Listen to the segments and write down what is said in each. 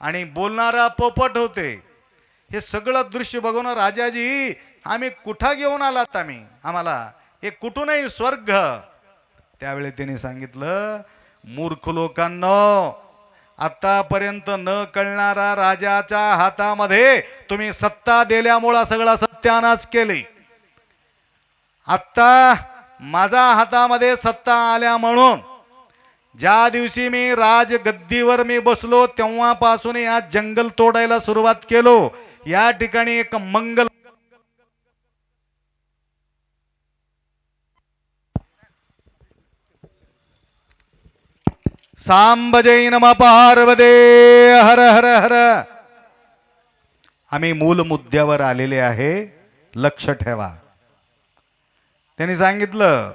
आणि बोलणारा पोपट होते. हे सगळं दृश्य बघून राजाजी आम्ही कुठं घेऊन आलात आम्ही? आम्हाला हे कुठूनही स्वर्ग. त्यावेळी त्यांनी सांगितलं मूर्ख लोकांनो आतापर्यंत न कळणारा राजाच्या हातामध्ये तुम्ही सत्ता दिल्यामुळं सगळा सत्यानाच केले. आत्ता माझा हातामध्ये सत्ता आल्या म्हणून ज्या दिवशी मी राजगद्दीवर मी बसलो तेव्हापासून या जंगल तोडायला सुरुवात केलो. या ठिकाणी एक मंगल सांब नम पार्वदे हर हर हर. आम्ही मूल मुद्द्यावर आलेले आहे. लक्ष ठेवा. त्यांनी सांगितलं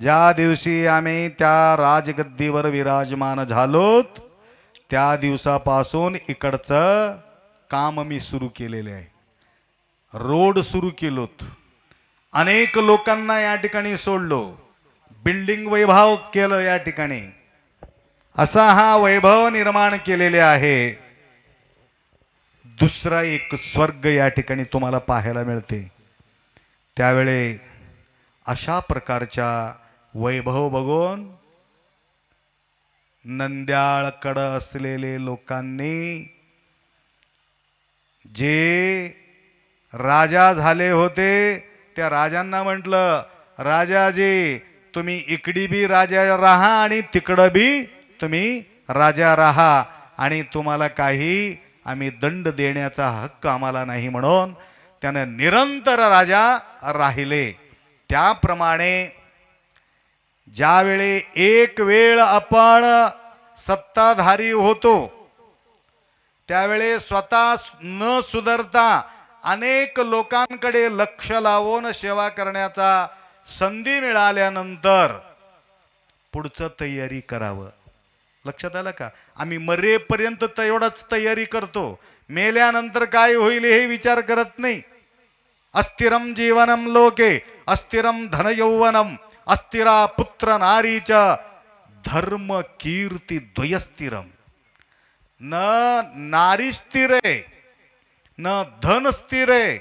ज्या दिवशी आम्ही त्या राजगद्दीवर विराजमान झालोत त्या दिवसापासून इकडचं काम मी सुरू केलेले आहे. रोड सुरू केलोत. अनेक लोकांना या ठिकाणी सोडलो. बिल्डिंग वैभव केलं या ठिकाणी. असा हा वैभव निर्माण केलेले आहे. दुसरा एक स्वर्ग या ठिकाणी तुम्हाला पाहायला मिळते. त्यावेळे अशा प्रकारच्या वैभव बघून नंद्याळकडं असलेले लोकांनी जे राजा झाले होते त्या राजांना म्हटलं राजाजी तुम्ही इकडी बी राजा राहा आणि तिकडं बी तुम्ही राजा राहा आणि तुम्हाला काही आम्ही दंड देण्याचा हक्क आम्हाला नाही म्हणून त्यानं निरंतर राजा राहिले. त्याप्रमाणे ज्यावेळी एक वेळ आपण सत्ताधारी होतो त्यावेळी स्वतः न सुधरता अनेक लोकांकडे लक्ष लावून सेवा करण्याचा संधी मिळाल्यानंतर पुढचं तयारी करावं. लक्षात आलं का? आम्ही मरेपर्यंत तेवढाच तयारी करतो. मेल्यानंतर काय होईल हे विचार करत नाही. अस्थिरम जीवनम लोके अस्थिरम धनयौवनम अस्थिरा पुत्र नारीच धर्म कीर्ती द्वयस्थिरम। न नारी स्थिर आहे न धन स्थिर आहे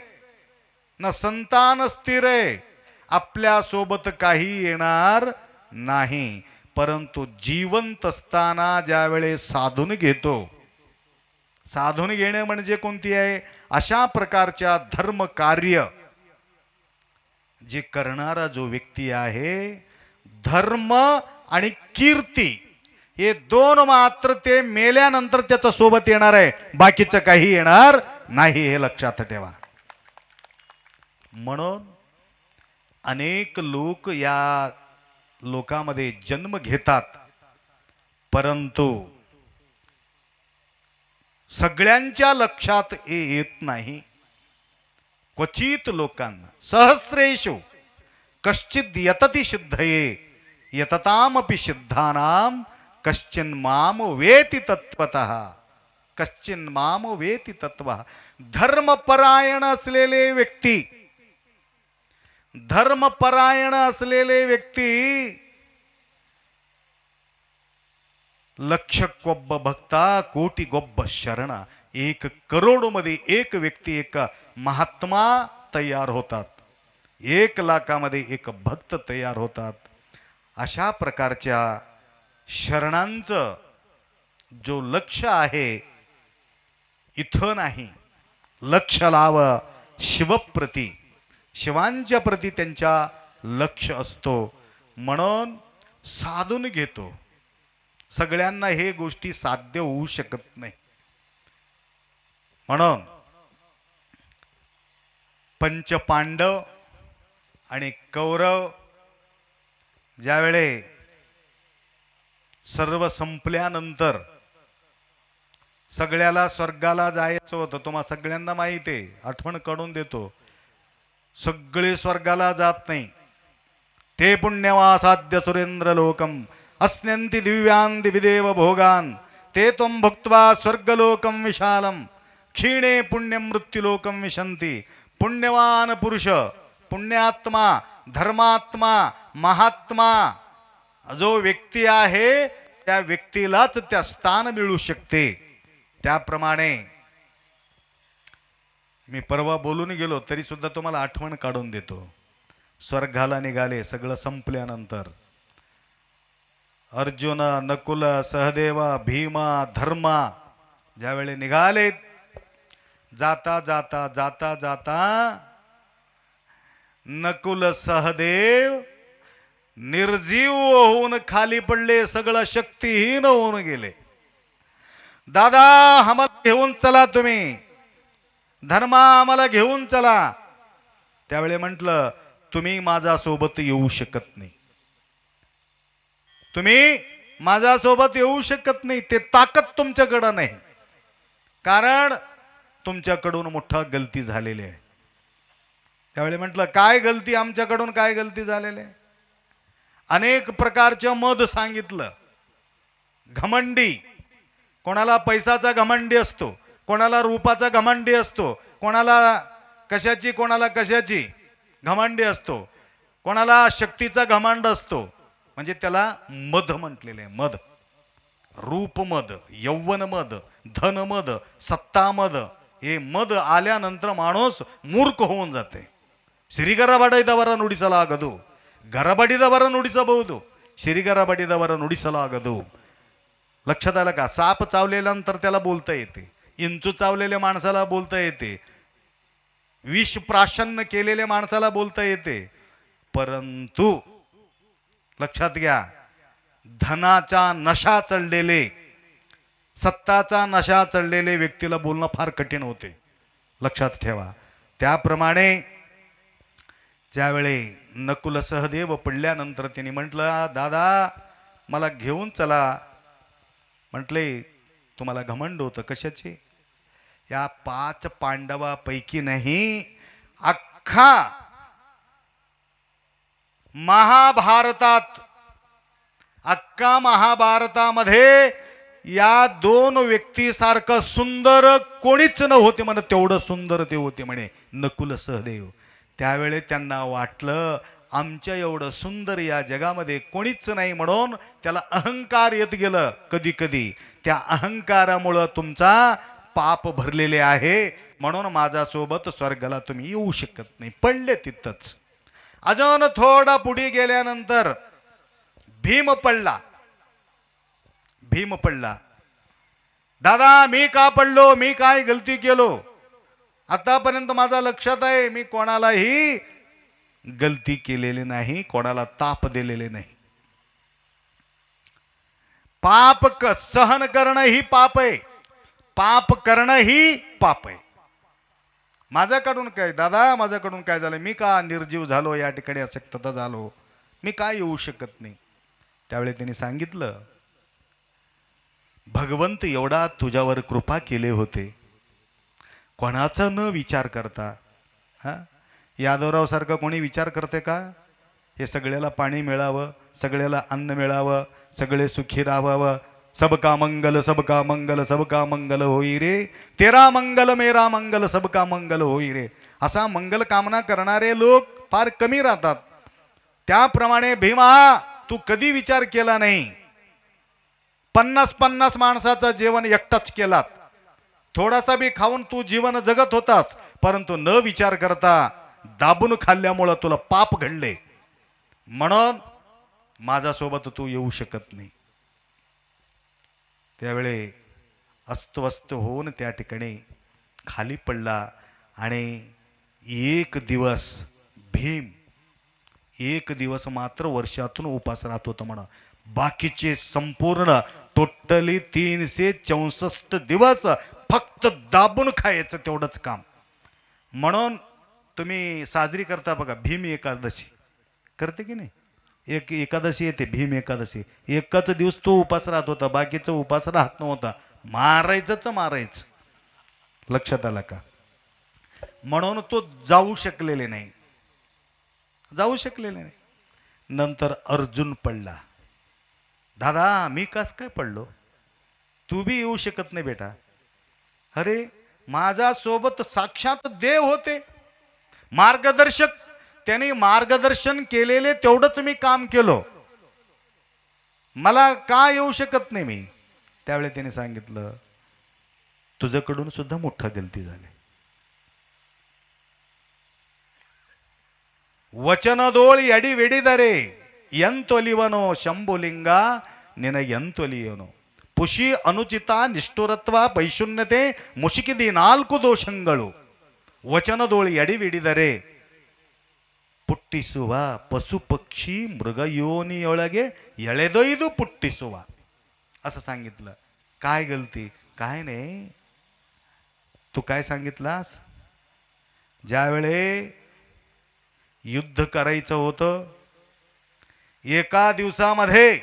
न संतान स्थिर आहे आपल्यासोबत काही येणार नाही परंतु जिवंत असताना ज्यावेळेस साधून घेतो साधून घेणे म्हणजे कोणती आहे? अशा प्रकारच्या धर्म कार्य जे करणारा जो व्यक्ती आहे धर्म आणि कीर्ती हे दोन मात्र ते मेल्यानंतर त्याच्या सोबत येणार आहे. बाकीचं काही येणार नाही हे लक्षात ठेवा. म्हणून अनेक लोक या लोकामध्ये जन्म घेतात परंतु सगळ्यांच्या लक्षात हे येत नाही. क्वचित लोकांना। सहस्रेशु कश्चित यतती सिद्धये। यततामपि सिद्धानाम कश्चिन माम वेति तत्वत कश्चिन माम वेति तत्व धर्मपरायण असलेले व्यक्ती। धर्मपरायण असलेले व्यक्ती भक्ता कोटी गोब्ब शरण। एक करोडमध्ये एक व्यक्ती एक महात्मा तयार होतात. एक लाखामध्ये एक भक्त तयार होतात. अशा प्रकारच्या शरणांचं जो लक्ष आहे इथं नाही. लक्ष लाव शिवप्रती. शिवांच्या प्रती त्यांच्या लक्ष असतो. म्हणून साधून घेतो. सगळ्यांना हे गोष्टी साध्य होऊ शकत नाही. म्हणून पंचपांडव आणि कौरव ज्यावेळे सर्व संपल्यानंतर सगळ्याला स्वर्गाला जायचं होतं तुम्हाला सगळ्यांना माहिती आहे आठवण काढून देतो. सगळे स्वर्गाला जात नाही. ते पुण्यवासाध्य सुरेंद्र लोकम अस्न्यंती दिव्यान विदेव भोगान ते त्वं भुक्त्वा स्वर्गलोकम विशालम. क्षीणे पुण्य मृत्युलोकम विशंती पुण्यवान पुरुष पुण्यात्मा धर्मात्मा महात्मा जो व्यक्ती आहे त्या व्यक्तीलाच त्या स्थान मिळू शकते. त्याप्रमाणे मी परवा बोलून गेलो तरी सुद्धा तुम्हाला आठवण काढून देतो. स्वर्गाला निघाले सगळं संपल्यानंतर. अर्जुन नकुल सहदेव भीमा धर्मा ज्यावेळी निघाले जाता जाता जाता जाता. नकुल सहदेव निर्जीव होऊन खाली पडले सगळं शक्तीहीन होऊन गेले. दादा आम्हाला घेऊन चला तुम्ही. धर्मा आम्हाला घेऊन चला. त्यावेळी म्हटलं तुम्ही माझ्या सोबत येऊ शकत नाही. तुम्ही माझ्यासोबत येऊ शकत नाही ते ताकद तुमच्याकडं नाही. कारण तुमच्याकडून मोठा गलती झालेली आहे. त्यावेळी म्हटलं काय गलती आमच्याकडून काय गलती झालेली आहे? अनेक प्रकारचं मध सांगितलं. घमंडी. कोणाला पैसाचा घमंडी असतो कोणाला रूपाचा घमंडी असतो कोणाला कशाची कोणाला कशाची घमंडी असतो कोणाला शक्तीचा घमंड असतो. म्हणजे त्याला मध म्हटलेले आहे मध. रूपमद यौवनमद धनमद सत्तामद हे मद आल्यानंतर माणूस मूर्ख होऊन जाते ಸಿರಿಗರಬಡಿದವರ ನುಡಿಸಲಾಗದು ಗರಬಡಿದವರ ನುಡಿಸಬಹುದು ಸಿರಿಗರಬಡಿದವರ ನುಡಿಸಲಾಗದು लक्षात आलं का साप चावलेल्यानंतर त्याला बोलता येते इंचू चावलेल्या माणसाला बोलता येते विष प्राशन्न केलेल्या माणसाला बोलता येते परंतु लक्षात घ्या धनाचा नशा चढलेले सत्ताचा नशा चढलेले व्यक्तीला बोलणं फार कठीण होते. लक्षात ठेवा. त्याप्रमाणे ज्यावेळी नकुल सहदेव पडल्यानंतर तिने म्हटलं दादा मला घेऊन चला. म्हटले तुम्हाला घमंड होतं कशाचे? या पाच पांडवापैकी नाही अख्खा महाभारतात अख्खा महाभारतामध्ये या दोन व्यक्तीसारखं सुंदर कोणीच न होते म्हणे तेवढं सुंदर ते होते म्हणे नकुल सहदेव. त्यावेळी त्यांना वाटलं आमच्या एवढं सुंदर या जगामध्ये कोणीच नाही म्हणून त्याला अहंकार येत गेलं कधी कधी त्या अहंकारामुळं तुमचा पाप भरलेले आहे म्हणून माझ्यासोबत स्वर्गाला तुम्ही येऊ शकत नाही. पडले तिथंच. अजून थोडा पुढे गेल्यानंतर भीम पडला. भीम पडला. दादा मी का पडलो? मी काय गलती केलो? आतापर्यंत माझा लक्षात आहे. मी कोणालाही गलती केलेली नाही कोणाला ताप दिलेले नाही. पाप क- सहन करणं ही पाप आहे. पाप करणं ही पाप आहे. माझ्याकडून काय दादा? माझ्याकडून काय झालं? मी का निर्जीव झालो? या ठिकाणी अशक्तता झालो? मी काय येऊ शकत नाही? त्यावेळी त्यांनी सांगितलं भगवंत एवढा तुझ्यावर कृपा केले होते. कोणाचा न विचार करता हा? यादवरावसारखं कोणी विचार करते का? हे सगळ्याला पाणी मिळावं सगळ्याला अन्न मिळावं सगळे सुखी राहावं. सबका मंगल सबका मंगल सबका मंगल होई रे. तेरा मंगल मेरा मंगल सबका मंगल होई रे. असा मंगल कामना करणारे लोक फार कमी राहतात. त्याप्रमाणे भीमा तू कधी विचार केला नाही? पन्नास पन्नास माणसाचं जेवण एकटाच केलात. थोडासा बी खाऊन तू जीवन जगत होतास परंतु न विचार करता दाबून खाल्ल्यामुळं तुला पाप घडले. म्हणून माझ्यासोबत तू येऊ शकत नाही. त्यावेळी अस्वस्थ होऊन त्या ठिकाणी खाली पडला आणि एक दिवस भीम एक दिवस मात्र वर्षातून उपास राहत होतं म्हणा. बाकीचे संपूर्ण टोटली तीनशे चौसष्ट दिवस फक्त दाबून खायचं तेवढंच काम. म्हणून तुम्ही साजरी करता बघा भीम एकादशी. करते की नाही? एक एकादशी येते भीम एकादशी. एकाच दिवस तो उपास राहत होता बाकीचा उपास राहत नव्हता. मारायचंच मारायचं. लक्षात आलं का? म्हणून तो जाऊ शकलेले नाही. जाऊ शकलेले नाही. नंतर अर्जुन पडला. दादा मी कस काय पडलो? तू बी येऊ शकत नाही बेटा. अरे माझा सोबत साक्षात देव होते. मार्गदर्शक त्याने मार्गदर्शन केलेले तेवढंच मी काम केलं. मला का येऊ शकत नाही मी? त्यावेळी त्याने सांगितलं तुझ्याकडून सुद्धा मोठा गलती झाली. वचनदोळ याडी वेडीदारे ಎಂತೊಲಿವನು ಶಂಭುಲಿಂಗ, ನಿನಗೆಂತೊಲಿಯೋನು? ಪುಷಿ ಅನುಚಿತ ನಿಷ್ಠುರತ್ವ ಪೈಶುನ್ಯತೆ ಮುಸುಕಿದಿ ನಾಲ್ಕು ದೋಷಗಳು. ವಚನದೋಳಿ ಅಡಿವಿಡಿದರೆ ಪುಟ್ಟಿಸುವ ಪಶು ಪಕ್ಷಿ ಮೃಗಯೋನಿಯೊಳಗೆ ಎಳೆದೊಯ್ದು ಪುಟ್ಟಿಸುವ. असं सांगितलं काय गलती काय नाही तू काय सांगितलास ज्यावेळे युद्ध करायचं होतं एका दिवसामध्ये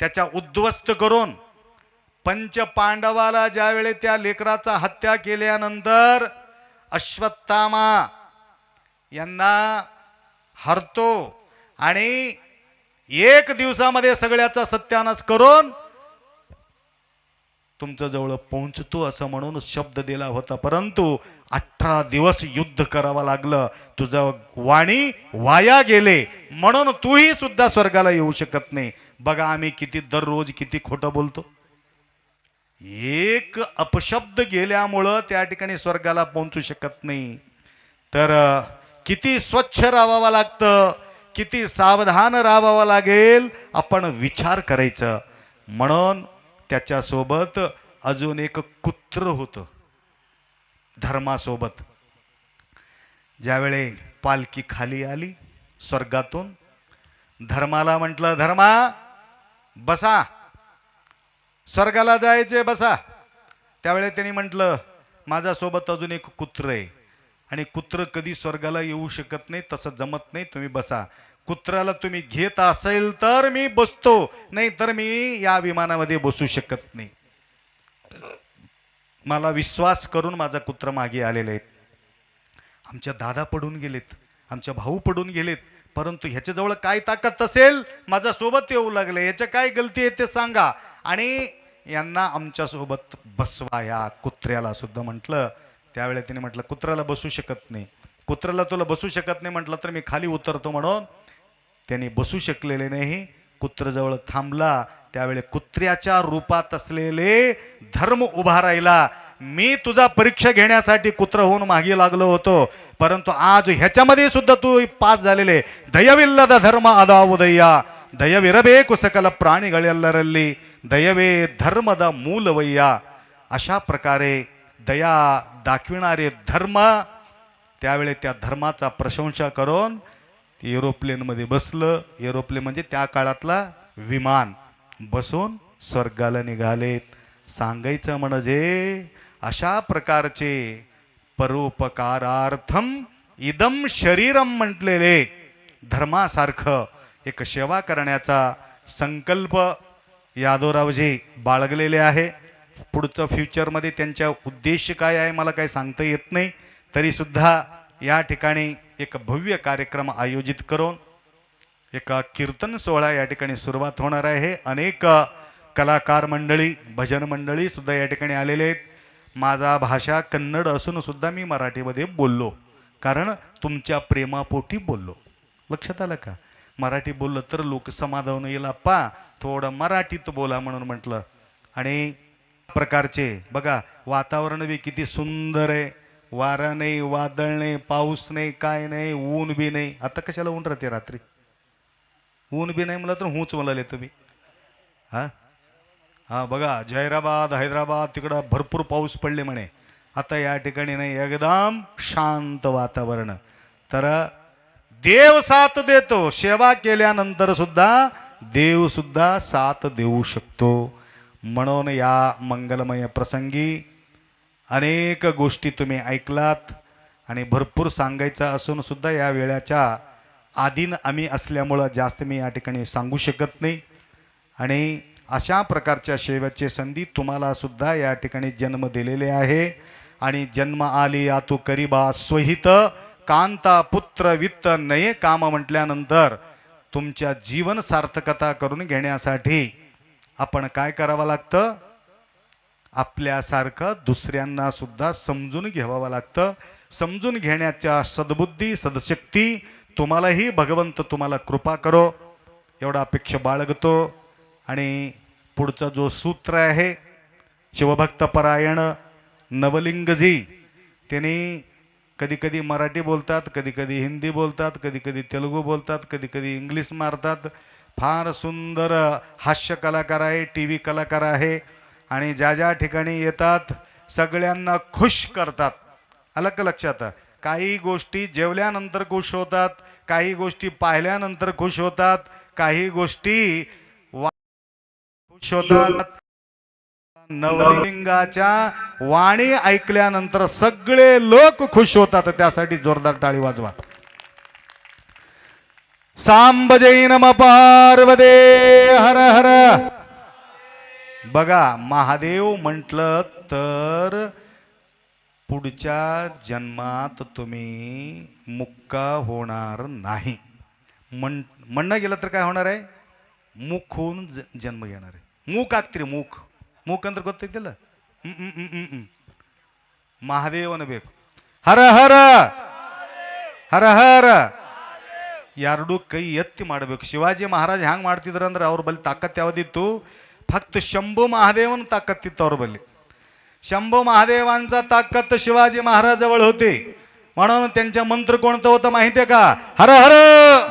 त्याच्या उद्ध्वस्त करून पंच पांडवाला ज्यावेळी त्या लेकराचा हत्या केल्यानंतर अश्वत्थामा यांना हरतो आणि एक दिवसामध्ये सगळ्याचा सत्यानाश करून तुमच्या जवळ पोहोचतो असं म्हणून शब्द दिला होता. परंतु अठरा दिवस युद्ध करावं लागलं. तुझं वाणी वाया गेले. म्हणून तूही सुद्धा स्वर्गाला येऊ शकत नाही. बघा आम्ही किती दररोज किती खोटं बोलतो. एक अपशब्द गेल्यामुळं त्या ठिकाणी स्वर्गाला पोहोचू शकत नाही. तर किती स्वच्छ राहावं लागतं. किती सावधान राहावं लागेल. आपण विचार करायचं. म्हणून त्याच्यासोबत अजून एक कुत्र होतं धर्मासोबत. ज्यावेळे पालखी खाली आली स्वर्गातून धर्माला म्हटलं धर्मा बसा. स्वर्गाला जायचे बसा. त्यावेळे त्यांनी म्हटलं माझ्यासोबत अजून एक कुत्र आहे आणि कुत्र कधी स्वर्गाला येऊ शकत नाही तसं जमत नाही तुम्ही बसा. कुत्र्याला तुम्ही घेत असेल तर मी बसतो. नाही तर मी या विमानामध्ये बसू शकत नाही. मला विश्वास करून माझा कुत्र मागे आलेले आहेत. आमच्या दादा पडून गेलेत. आमच्या भाऊ पडून गेलेत. परंतु ह्याच्याजवळ काय ताकद असेल? माझ्या सोबत येऊ लागले. याच्या काय गलती आहे ते सांगा. आणि यांना आमच्यासोबत बसवा. या कुत्र्याला सुद्धा म्हटलं. त्यावेळेला तिने म्हटलं कुत्र्याला बसू शकत नाही. कुत्र्याला तुला बसू शकत नाही म्हटलं तर मी खाली उतरतो म्हणून त्यांनी बसू शकलेले नाही कुत्रजवळ थांबला त्यावेळी कुत्र्याच्या रूपात असलेले धर्म उभा राहिला मी तुझा परीक्षा घेण्यासाठी कुत्र होऊन मागे लागलो होतो परंतु आज ह्याच्यामध्ये सुद्धा तू पास झालेले ದಯವಿಲ್ಲದ ಧರ್ಮ ಅದಾವುದಯ್ಯ ದಯವಿರಬೇಕು ಸಕಲ ಪ್ರಾಣಿಗಳೆಲ್ಲರಲ್ಲಿ ದಯವೇ ಧರ್ಮದ ಮೂಲವಯ್ಯ अशा प्रकारे दया दाखविणारे धर्म त्यावेळी त्या धर्माचा प्रशंसा करून एरोप्लेनमध्ये बसलं. एरोप्लेन म्हणजे त्या काळातला विमान. बसून स्वर्गाला निघालेत. सांगायचं म्हणजे अशा प्रकारचे परोपकारार्थम इदम शरीरम म्हटलेले. धर्मासारखं एक सेवा करण्याचा संकल्प यादवरावजी बाळगलेले आहे. पुढचं फ्युचरमध्ये त्यांच्या उद्देश काय आहे मला काही सांगता येत नाही. तरीसुद्धा या ठिकाणी एक भव्य कार्यक्रम आयोजित करून एका कीर्तन सोहळा या ठिकाणी सुरुवात होणार आहे. अनेक कलाकार मंडळी भजन मंडळी सुद्धा या ठिकाणी आलेले आहेत. माझा भाषा कन्नड असून सुद्धा मी मराठीमध्ये बोललो. कारण तुमच्या प्रेमापोटी बोललो. लक्षात आलं का? मराठी बोललं तर लोक समाधान येईल. पा थोडं मराठीत बोला म्हणून म्हटलं. आणि प्रकारचे बघा वातावरण बी किती सुंदर आहे. वारा नाही वादळ नाही पाऊस नाही काय नाही ऊन बी नाही. आता कशाला ऊन राहते रात्री? ऊन बी नाही मला तर हूच म्हणाले तुम्ही. हा? हा बघा जैराबाद हैदराबाद तिकडं भरपूर पाऊस पडले म्हणे. आता या ठिकाणी नाही एकदम शांत वातावरण. तर देव साथ देतो सेवा केल्यानंतर सुद्धा देव सुद्धा साथ देऊ शकतो. म्हणून या मंगलमय प्रसंगी अनेक गोष्टी तुम्ही ऐकलात आणि भरपूर सांगायचं असूनसुद्धा या वेळाच्या आधीन आम्ही असल्यामुळं जास्त मी या ठिकाणी सांगू शकत नाही. आणि अशा प्रकारच्या सेवेचे संधी तुम्हालासुद्धा या ठिकाणी जन्म दिलेले आहे. आणि जन्म आली आतू करीबा स्वहित कांता पुत्र वित्त नये काम म्हटल्यानंतर तुमच्या जीवन सार्थकता करून घेण्यासाठी आपण काय करावं लागतं? आपल्यासारखं दुसऱ्यांना सुद्धा समजून घ्यावं लागतं. समजून घेण्याच्या सद्बुद्धी सदशक्ती तुम्हालाही भगवंत तुम्हाला कृपा करो. एवढा अपेक्षा बाळगतो. आणि पुढचा जो सूत्र आहे शिवभक्तपरायण नवलिंगजी त्यांनी कधी कधी मराठी बोलतात कधी कधी हिंदी बोलतात कधी कधी तेलुगू बोलतात कधी कधी इंग्लिश मारतात. फार सुंदर हास्य कलाकार आहे टी व्ही कलाकार आहे. आणि ज्या ज्या ठिकाणी येतात सगळ्यांना खुश करतात. आलं का लक्षात. काही गोष्टी जेवल्यानंतर खुश होतात काही गोष्टी पाहिल्यानंतर खुश होतात काही गोष्टी खुश होतात. नवलिंगाच्या वाणी ऐकल्यानंतर सगळे लोक खुश होतात त्यासाठी जोरदार टाळी वाजवा. सांब जै पार्वदे हर हर! बघा महादेव म्हटलं तर पुढच्या जन्मात तुम्ही मुक्का होणार नाही म्हण म्हणणं गेलं तर काय होणार आहे मुख होऊन ज- जन्म घेणार आहे मूक ಆಗ್ತೀರಿ ಮೂಕ್ ಮೂಕ್ ಅಂದ್ರೆ ಗೊತ್ತೈತಿಲ್ಲ ಹ್ಮ್ ಹ್ಮ್ ಹ್ಮ್ ಹ್ಮ್ ಹ್ಮ್ ಮಹಾದೇವ್ ಅನ್ಬೇಕು ಹರ ಹರ ಹರ ಹರ ಎರಡು ಕೈ ಎತ್ತಿ ಮಾಡಬೇಕು ಶಿವಾಜಿ ಮಹಾರಾಜ್ ಹ್ಯಾಂಗ್ ಮಾಡ್ತಿದ್ರು ಅಂದ್ರೆ ಅವ್ರ ಬಳಿ ತಾಕತ್ ಯಾವ್ದಿತ್ತು फक्त शंभू महादेवन ताकद तिथ्यावर बोलले शंभू महादेवांचा ताकद तर शिवाजी महाराजाजवळ होते. म्हणून त्यांचा मंत्र कोणतं होतं माहितीये का? हर हर!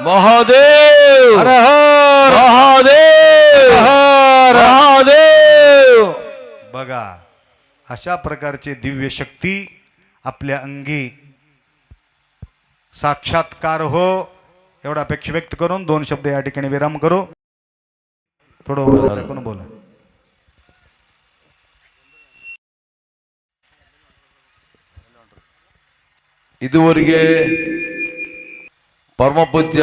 महादेव! हर हर! महादेव! हर! महादेव! बघा अशा प्रकारचे दिव्य शक्ती आपल्या अंगी साक्षात्कार हो एवढा अपेक्षा व्यक्त करून दोन शब्द या ठिकाणी विराम करू. थोडं वर टाकून बोला ಇದುವರೆಗೆ ಪರಮಪೂಜ್ಯ